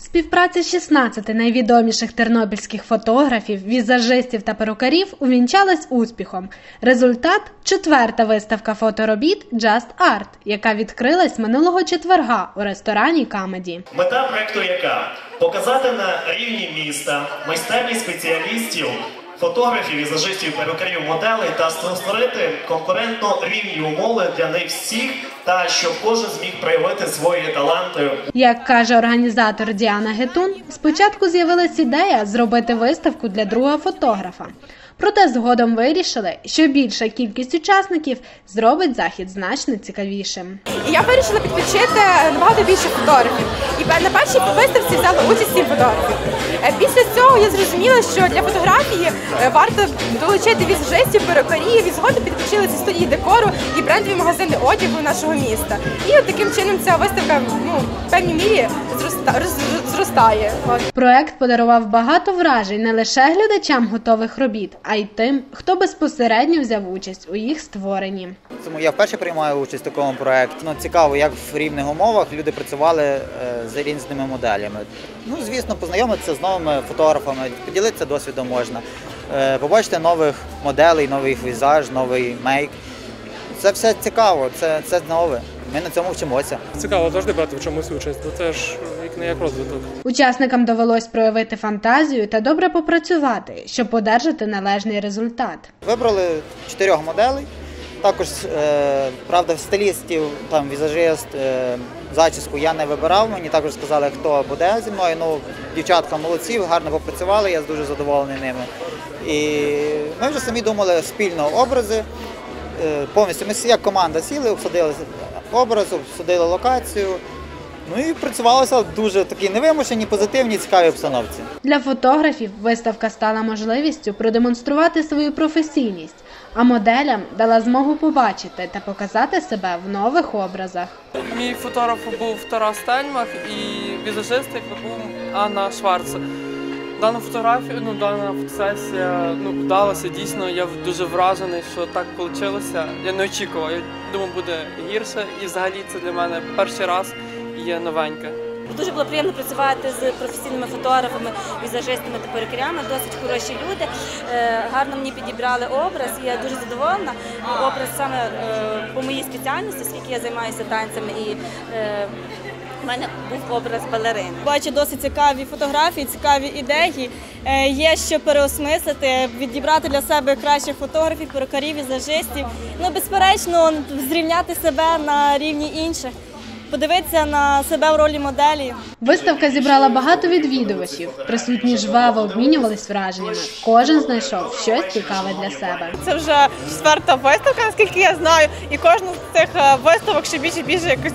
Співпраця 16 найвідоміших тернопільських фотографів, візажистів та перукарів увінчалась успіхом. Результат четверта виставка фоторобіт Just Art, яка відкрилась минулого четверга у ресторані Камеді. Мета проекту яка? Показати на рівні міста майстерність спеціалістів, фотографів, візажистів, перукарів, моделей та створити конкурентно рівні умови для них всіх, та щоб кожен зміг проявити свої таланти Як каже організатор Діана Гетун, спочатку з'явилась ідея зробити виставку для друга фотографа. Проте згодом вирішили, що більша кількість учасників зробить захід значно цікавішим. Я вирішила підключити набагато більше фотографів. І на першій виставці взяли участь сім фотографів. Е, Після цього я зрозуміла, що для фотографії е, варто долучити візажистів, перукарів, і згодом підключили ці студії декору і брендові магазини одягу нашого міста. І от таким чином ця виставка ну, в певній мірі зроста- зростає. Проект подарував багато вражень не лише глядачам готових робіт, а й тим, хто безпосередньо взяв участь у їх створенні. Тому я вперше приймаю участь в такому проєкті. Ну, цікаво, як в рівних умовах люди працювали е, з різними моделями. Ну, звісно, познайомитися з новими фотографами, поділитися досвідом можна, е, побачити нових моделей, новий візаж, новий мейк. Це все цікаво, це, це нове. Ми на цьому вчимося. Цікаво завжди брати в чомусь участь, бо це ж не як розвиток. Учасникам довелось проявити фантазію та добре попрацювати, щоб одержати належний результат. Вибрали чотирьох моделей. Також, е, правда, стилістів, там візажист, е, зачіску я не вибирав. Мені також сказали, хто буде зі мною. Ну, дівчатка молодці, гарно попрацювали, я дуже задоволений ними. І ми вже самі думали спільно образи. Е, повністю ми як команда сіли, обсудили образ, обсудили локацію. Ну і працювалося дуже такі невимушені, позитивні, цікаві обстановці. Для фотографів виставка стала можливістю продемонструвати свою професійність, а моделям дала змогу побачити та показати себе в нових образах. Мій фотограф був Тарас Тельмах і візажист був Анна Шварц. Дана фотографія, ну дана фотосесія ну, вдалася. Дійсно, я дуже вражений, що так вийшло. Я не очікував. Я думав, буде гірше. І взагалі це для мене перший раз є новеньке. Дуже було приємно працювати з професійними фотографами, візажистами та перукарями. Досить хороші люди. Е, Гарно мені підібрали образ. і Я дуже задоволена. Образ саме е, по моїй спеціальності, оскільки я займаюся танцями і. е, в мене був образ балерини. Бачу досить цікаві фотографії, цікаві ідеї. Є що переосмислити, відібрати для себе кращих фотографів, перукарів, візажистів. Ну, безперечно, зрівняти себе на рівні інших, подивитися на себе в ролі моделі. Виставка зібрала багато відвідувачів. Присутні жваво обмінювались враженнями. Кожен знайшов щось цікаве для себе. Це вже четверта виставка, наскільки я знаю, і кожна з цих е, виставок ще більше більше якось.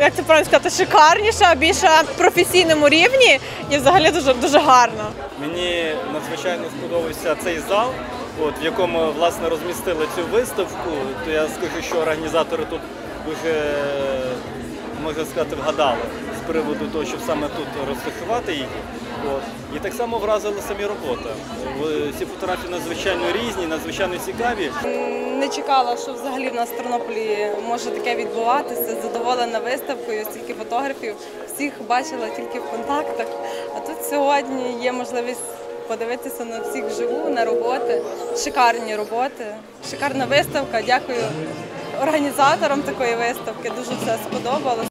Як це правильно сказати, шикарніша, більше професійному рівні і взагалі дуже дуже гарно. Мені надзвичайно сподобався цей зал, от, в якому власне розмістили цю виставку. То я скажу, що організатори тут дуже, можна сказати, вгадали з приводу того, щоб саме тут розташувати її. От. І так само вразили самі роботи. В- Ці фотографії надзвичайно різні, надзвичайно цікаві. Не чекала, що взагалі в нас в Тернополі може таке відбуватися. Задоволена виставкою, стільки фотографів. Всіх бачила тільки в контактах. А тут сьогодні є можливість подивитися на всіх вживу, на роботи. Шикарні роботи, шикарна виставка. Дякую організаторам такої виставки. Дуже все сподобалось.